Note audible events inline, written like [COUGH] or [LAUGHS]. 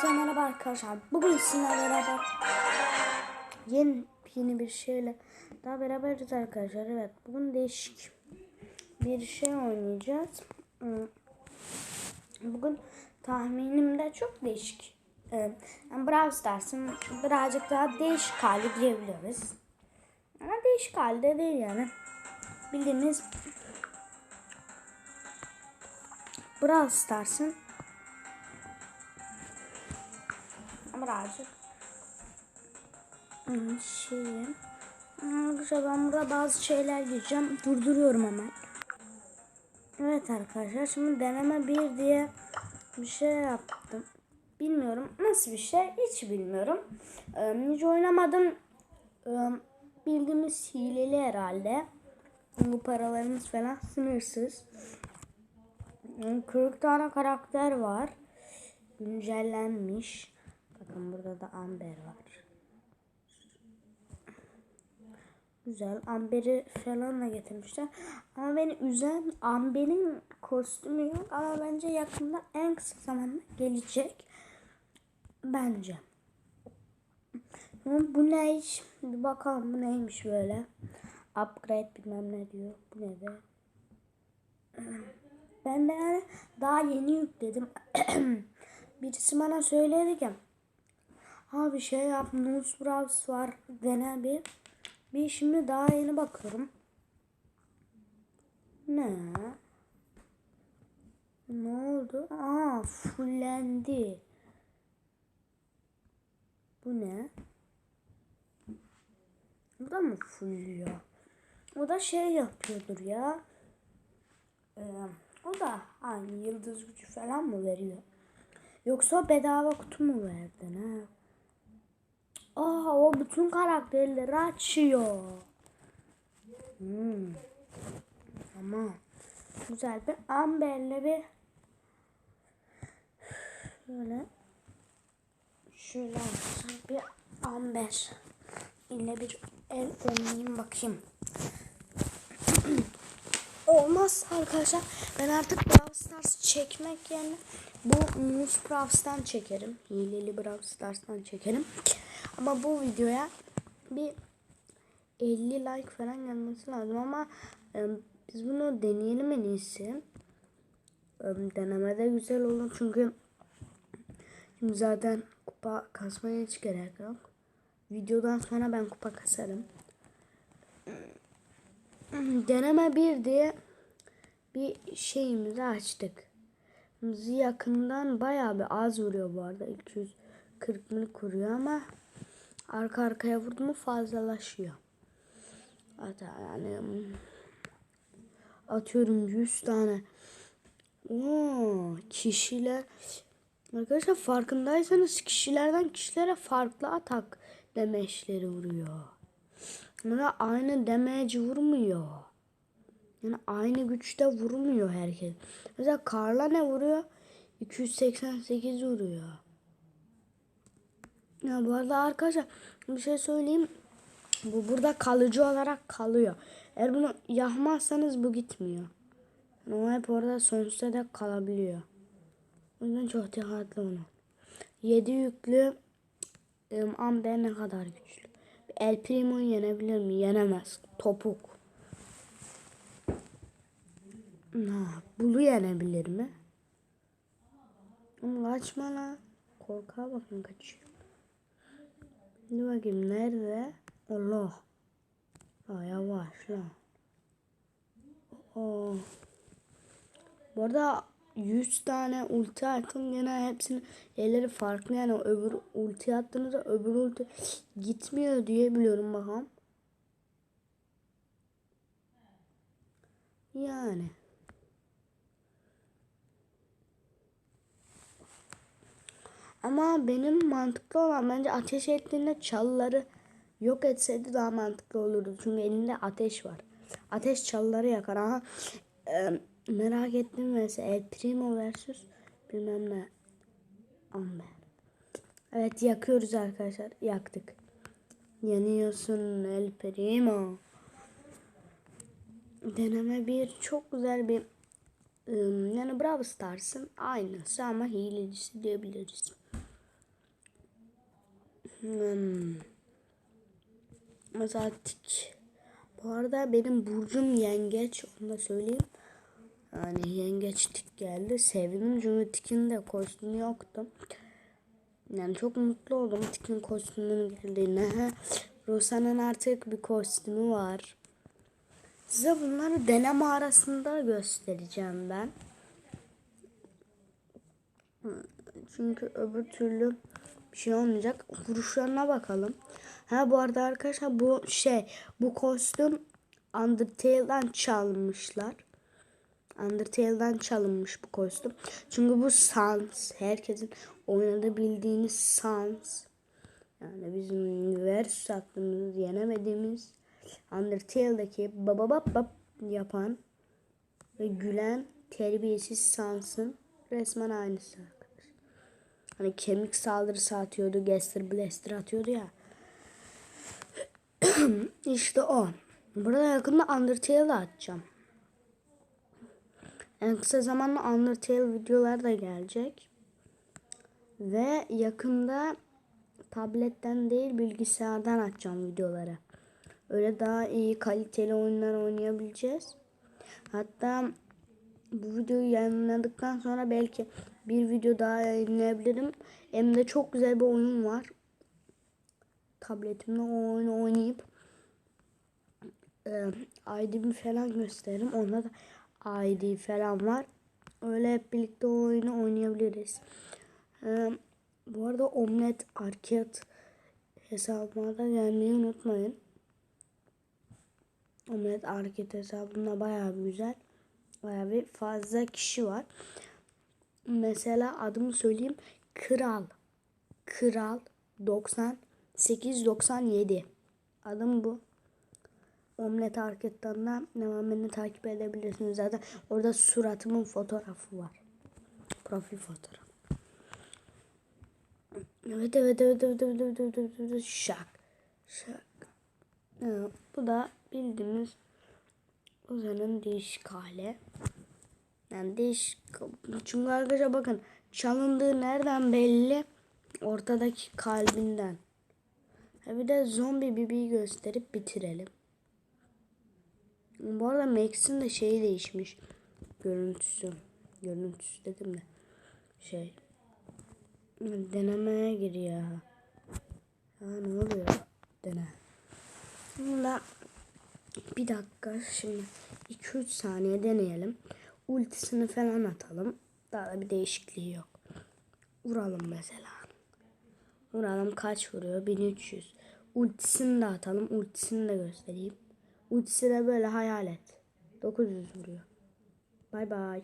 Hepinize merhaba arkadaşlar. Bugün sizinle beraber yeni yeni bir şeyle daha beraberiz arkadaşlar. Evet, bugün değişik bir şey oynayacağız. Hmm. Bugün tahminimde çok değişik. Yani Brawl Stars'ın birazcık daha değişik hali diyebiliriz. Ama değişik halde değil yani. Bildiğiniz Brawl Stars'ın birazcık hmm, şey Arkadaşlar ben burada bazı şeyler gireceğim. Durduruyorum hemen. Evet arkadaşlar şimdi deneme bir diye bir şey yaptım. Bilmiyorum nasıl bir şey hiç bilmiyorum. Ee, hiç oynamadım. Ee, bildiğimiz hileli herhalde. Bu paralarımız falan sınırsız. 40 tane karakter var. Güncellenmiş. Burada da Amber var. Güzel. Amber'i falan da getirmişler. Ama beni üzen Amber'in kostümü yok. Ama bence yakında en kısa zamanda gelecek. Bence. Bu ne iş? Bir bakalım bu neymiş böyle. Upgrade bilmem ne diyor. Bu ne de? Ben de daha yeni yükledim. [CLEARS THROAT] Birisi bana söyledi ki Ha bir şey yap. Nus Bros var. Dene bir. Bir şimdi daha yeni bakıyorum. Ne? Ne oldu? Aa fullendi. Bu ne? Bu da mı fulluyor? O da şey yapıyordur ya. Ee, o da aynı yıldız gücü falan mı veriyor? Yoksa bedava kutu mu verdin ha? Aa o bütün karakterleri açıyor. Hmm. Tamam. Güzel bir amberle bir şöyle şöyle bir amber ile bir el oynayayım bakayım. [CLEARS THROAT] Olmaz arkadaşlar. Ben artık Brawl Stars çekmek yerine bu Moose Brawl Stars'tan çekerim. Hileli Brawl Stars'tan çekerim. Ama bu videoya bir 50 like falan gelmesi lazım ama e, biz bunu deneyelim en iyisi. E, denemede güzel olur çünkü şimdi zaten kupa kasmaya hiç gerek yok. Videodan sonra ben kupa kasarım. Deneme bir diye bir şeyimizi açtık. Bizi yakından bayağı bir az vuruyor bu arada. 240 mil kuruyor ama arka arkaya vurdu mu fazlalaşıyor. Hatta yani atıyorum 100 tane Oo, kişiler arkadaşlar farkındaysanız kişilerden kişilere farklı atak demeçleri vuruyor. Buna aynı demeci vurmuyor. Yani aynı güçte vurmuyor herkes. Mesela Karla ne vuruyor? 288 vuruyor. Ya bu arada arkadaşlar bir şey söyleyeyim. Bu burada kalıcı olarak kalıyor. Eğer bunu yakmazsanız bu gitmiyor. O hep orada sonsuza dek kalabiliyor. O yüzden çok dikkatli olun. 7 yüklü ım, Amber ne kadar güçlü. El Primo'yu yenebilir mi? Yenemez. Topuk. Ha, Bulu yenebilir mi? Ama kaçma lan. Korkağa bakın kaçıyor. Dur bakayım nerede? Allah. Aa, yavaş lan. Oo. Bu arada 100 tane ulti attım yine hepsinin yerleri farklı yani öbür ulti attığınızda öbür ulti gitmiyor diye biliyorum bakalım. Yani. Ama benim mantıklı olan bence ateş ettiğinde çalıları yok etseydi daha mantıklı olurdu. Çünkü elinde ateş var. Ateş çalıları yakar. Aha e, merak ettim mesela El Primo versus bilmem ne Amber. Evet yakıyoruz arkadaşlar. Yaktık. Yanıyorsun El Primo. Deneme bir çok güzel bir ım, yani Brawl Stars'ın aynısı ama hilecisi diyebiliriz. Hmm. Mesela tik. Bu arada benim burcum yengeç. Onu da söyleyeyim. Yani yengeç geldi. Sevindim çünkü tikin de kostümü yoktu. Yani çok mutlu oldum tikin kostümünün geldiğine. [LAUGHS] Rosa'nın artık bir kostümü var. Size bunları deneme arasında göstereceğim ben. Çünkü öbür türlü bir şey olmayacak. Vuruşlarına bakalım. Ha bu arada arkadaşlar bu şey bu kostüm Undertale'dan çalmışlar. Undertale'dan çalınmış bu kostüm. Çünkü bu Sans. Herkesin oynadığı bildiğiniz Sans. Yani bizim Versus attığımız yenemediğimiz Undertale'daki baba bab bab yapan ve gülen terbiyesiz Sans'ın resmen aynısı. Hani kemik saldırısı atıyordu, Gaster Blaster atıyordu ya. [CLEARS THROAT] işte o. Burada yakında Undertale'ı atacağım. En kısa zamanda Undertale videolar da gelecek. Ve yakında tabletten değil bilgisayardan açacağım videoları. Öyle daha iyi kaliteli oyunlar oynayabileceğiz. Hatta bu videoyu yayınladıktan sonra belki bir video daha yayınlayabilirim. Hem de çok güzel bir oyun var. Tabletimde o oyunu oynayıp e, ID'mi falan gösteririm. Onda da ID falan var. Öyle hep birlikte o oyunu oynayabiliriz. E, bu arada Omnet Arcade hesabıma da gelmeyi unutmayın. Omlet Arcade hesabında bayağı güzel. Bayağı bir fazla kişi var. Mesela adımı söyleyeyim. Kral. Kral 98 97. Adım bu. Omlet da hemen beni takip edebilirsiniz. Zaten orada suratımın fotoğrafı var. Profil fotoğrafı. Evet evet evet evet evet evet evet, evet. şak şak. Evet, bu da bildiğimiz uzanın değişik hali. Yani değişik. Çünkü arkadaşlar bakın çalındığı nereden belli? Ortadaki kalbinden. Ha bir de zombi bibiyi gösterip bitirelim. Bu arada Max'in de şeyi değişmiş. Görüntüsü. Görüntüsü dedim de. Şey. Denemeye giriyor. Ha ne oluyor? Dene. Şimdi bir dakika şimdi 2-3 saniye deneyelim. Ultisini falan atalım. Daha da bir değişikliği yok. Vuralım mesela. Vuralım kaç vuruyor? 1300. Ultisini de atalım. Ultisini de göstereyim. Ultisi de böyle hayal et. 900 vuruyor. Bay bay.